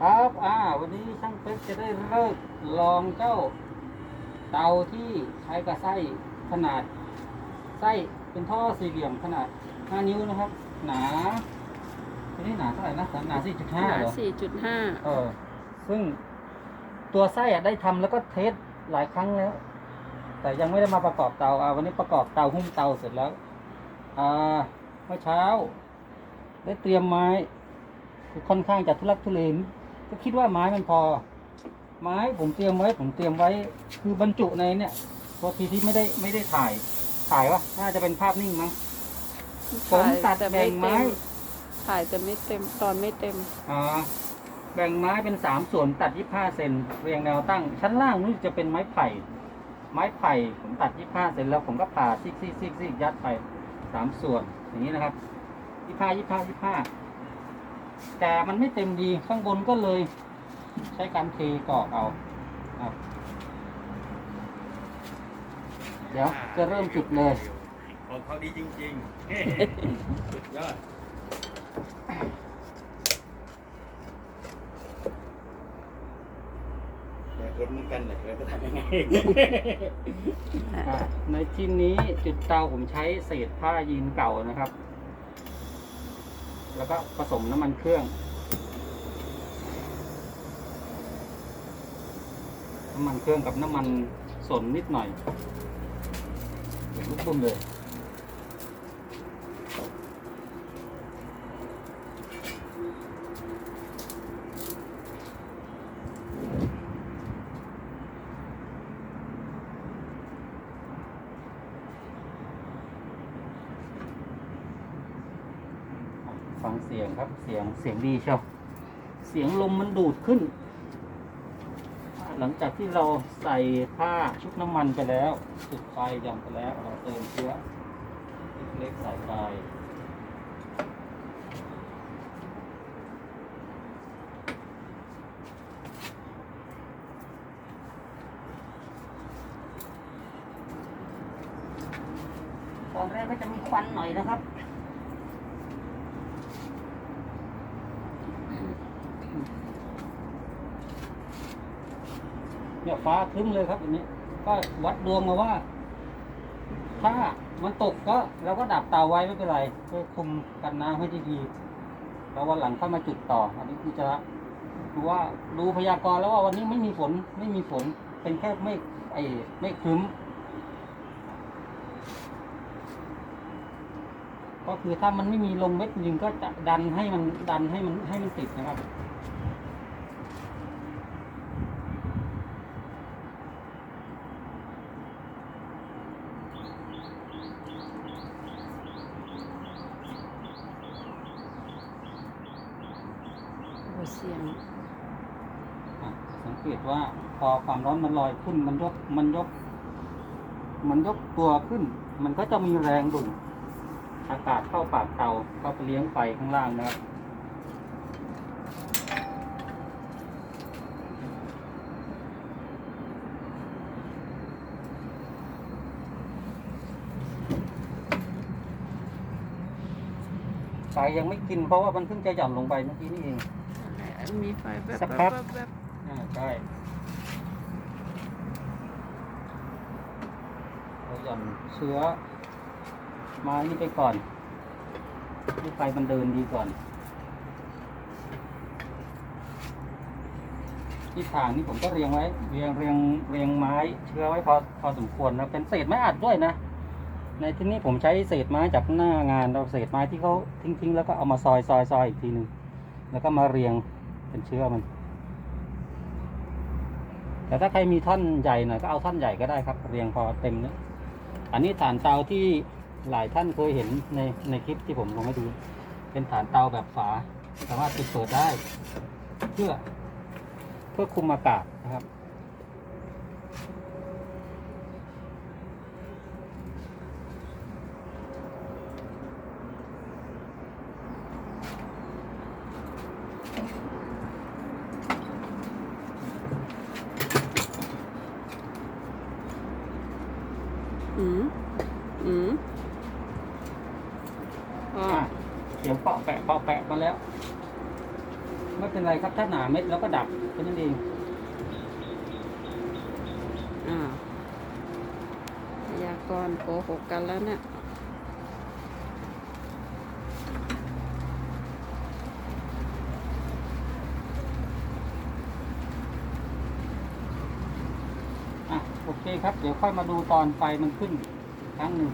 ครับอ่าวันนี้ช่างเป๊กจะได้เลิกลองเจ้า เตาที่ใช้กับไส้ขนาด ไส้เป็นท่อสี่เหลี่ยมขนาด 5 นิ้วนะครับ หนาอันนี้หนาเท่าไหร่นะหนาห4.5นาเหรอสี่จุดห้าเออ ซึ่งตัวไส้อะได้ทำแล้วก็เทสหลายครั้งแล้ว แต่ยังไม่ได้มาประกอบเตาอ่าวันนี้ประกอบเตาหุ้มเตาเสร็จแล้วอ่าเมื่อเช้า ได้เตรียมไม้คือค่อนข้างจะทุลักทุเลน ก็คิดว่าไม้มันพอ ไม้ผมเตรียมไว้ ผมเตรียมไว้ คือบรรจุในเนี่ยพอทีที่ไม่ได้ไม่ได้ถ่าย ถ่ายวะน่าจะเป็นภาพนิ่งมั้งผมตัดแต่แบ่งไม้ ถ่ายแต่ไม่เต็มตอนไม่เต็มอ่าแบ่งไม้เป็นสามส่วนตัดยี่ห้าเซนเรียงแนวตั้ง ชั้นล่างนี่จะเป็นไม้ไผ่ ไม้ไผ่ผมตัดยี่ห้าเซนแล้วผมก็ผ่าซิกซิกซิกซิกยัดไปสามส่วนอย่างนี้นะครับยี่ห้ายี่ห้ายี่ห้า แต่มันไม่เต็มดีข้างบนก็เลย ใช้การเทกรอกเอาครับเดี๋ยวจะเริ่มจุดเลยของเขาดีจริงๆสุดยอดอยากเห็นเหมือนกันเลยว่าจะทำยังไงอะในที่นี้จุดเตาผมใช้เศษผ้ายีนเก่านะครับ แล้วก็ผสมน้ำมันเครื่อง น้ำมันเครื่องกับน้ำมันสนนิดหน่อยเดี๋ยวลุกบุ้มเลย ฟังเสียงครับเสียงเสียงดีเชียวเสียงลมมันดูดขึ้น หลังจากที่เราใส่ผ้าชุบน้ำมันไปแล้วจุดไฟย่อนไปแล้วเราเติมเชื้อเล็กๆใส่ไปตอนแรกก็จะมีควันหน่อยนะครับ เนี่ยฟ้าครึ้มเลยครับอันนี้ ก็วัดดวงมาว่า ถ้ามันตกก็เราก็ดับเตาไว้ไม่เป็นไรเพื่อคุมกันน้ำให้ดีๆแล้ววันหลังค่อยมาจุดต่อ อันนี้คือจะดูว่าดูพยากรณ์แล้วว่าวันนี้ไม่มีฝนไม่มีฝนเป็นแค่ไม่ไอ้ไม่ครึ้ม ก็คือถ้ามันไม่มีลงเม็ดจริงก็จะดันให้มันดันให้มันให้มันติดนะครับ เสียง สังเกตว่าพอความร้อนมันลอยขึ้น มันยกมันยก มันยกตัวขึ้น มันก็จะมีแรงดุ่นอากาศเข้าปากเตาก็ไปเลี้ยงไฟข้างล่างนะครับไฟยังไม่กินเพราะว่ามันเพิ่งจะหย่อนลงไปเมื่อกี้นี่เอง มีไฟแบบสักพักแบบแบบอ่าใช่เราหย่อนเชื้อไม้นี่ไปก่อนให้ไฟมันเดินดีก่อน ที่ทางนี่ผมก็เรียงไว้ เรียงเรียงเรียงไม้เชื้อไว้พอพอสมควรนะเป็นเศษไม้อัดด้วยนะ ในที่นี้ผมใช้เศษไม้จากหน้างานเราเศษไม้ที่เขาทิ้งทิ้งๆแล้วก็เอามาซอยซอยซอยอีกทีหนึ่งแล้วก็มาเรียง เป็นเชื้อมัน แต่ถ้าใครมีท่อนใหญ่หน่อยก็เอาท่อนใหญ่ก็ได้ครับ เรียงพอเต็มเนี้ยอันนี้ฐานเตาที่หลายท่านเคยเห็นในในคลิปที่ผมลงให้ดู เป็นฐานเตาแบบฝา สามารถปิดเปิดได้ เพื่อเพื่อคุมอากาศนะครับ อืมอืมอ๋อ อะเสียงเปาะ แปะเปาะแปะมาแล้วเมื่อเป็นไรครับถ้าหนาเม็ดแล้วก็ดับแค่นั้นเองอ่าพยากรณ์โกหกกันแล้วเนี่ยอะโอเคครับ เดี๋ยวค่อยมาดูตอนไฟมันขึ้นอีกครั้งหนึ่ง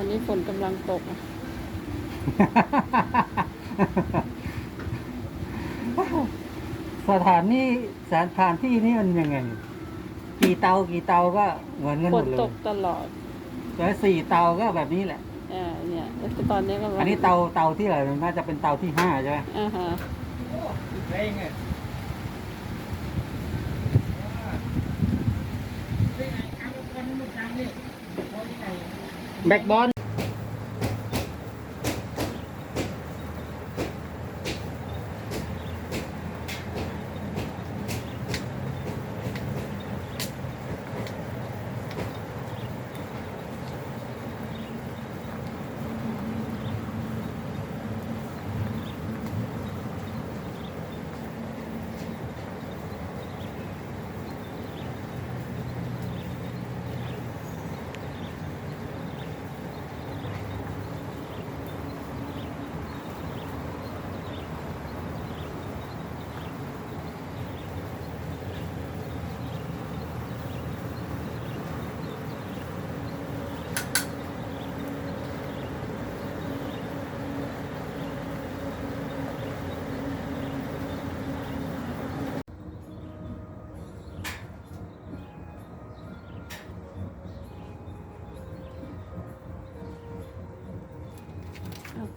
อนนี้ฝนกำลังตกอะสถานนี่สถานที่นี่มันยังไง กี่เตากี่เตาก็เหมือนกันฝหมนดเลตยกตลอดแล้วสี่เตาก็แบบนี้แหละ อ่าเนี่ยแล้วตอนนี้กำลังอันนี้เตาเตาที่อะไรน่าจะเป็นเตาที่ห้าใช่ไหมอ่าฮะ เร่งไง แบ็กบอล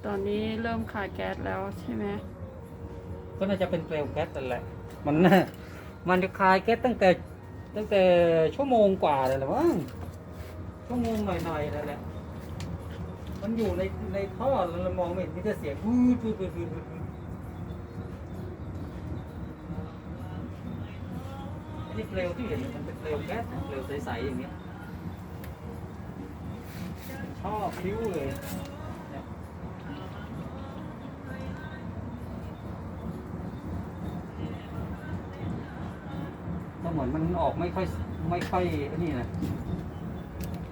ตอนนี้เริ่มขาดแก๊สแล้วใช่ไหมก็น่าจะเป็นเปลวแก๊สนั่นแหละ มันน่ะมันจะคายแก๊สตั้งแต่ ตั้งแต่ชั่วโมงกว่าเลยแหละมั้งชั่วโมงหน่อยๆนั่นแหละ มันอยู่ในในท่อเรามองไม่เห็นมีแต่เสียงวูดวูดวูดวูดวูดวูดไอ้นี่เปลวที่เห็นมันเป็นเปลวแก๊สเปลวใสๆอย่างเงี้ยชอบคิ้วเลย เนี่ยก็เหมือนมันออกไม่ค่อยไม่ค่อยไอ้นี่นะ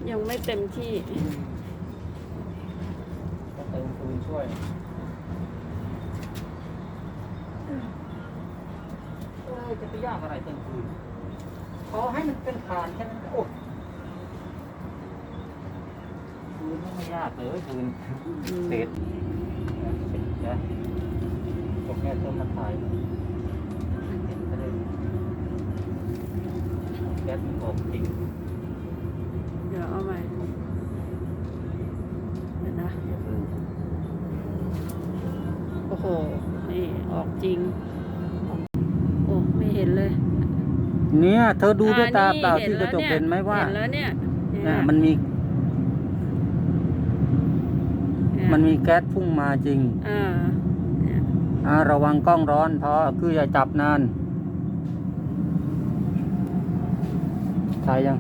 ยังไม่เต็มที่ ก็เติมฟืนช่วยเออจะไปยากอะไรเติมฟืนขอให้มันเป็นฐานแค่นั้นก็โอ้ฟืนไม่ยากเลยฟืนอืมเศษนะตกแม่เติมมาถ่ายเห็นก็เลยแก๊สมันออกจริงเดี๋ยวเอาใหม่เดี๋ยวนะอย่าเพิ่งโอ้โห นี่ออกจริง โอ้ไม่เห็นเลยเนี่ย เธอดูด้วยตาอ่เปล่านี่ที่กระจกยเห็นไหมว่าเห็นแล้วเนี่ยน่ะมันมีเนี่ยมันมีแก๊สพุ่งมาจริงอ่าเนี่ยอ่าระวังกล้องร้อนเพราะคืออย่าจับนาน ถ่ายยัง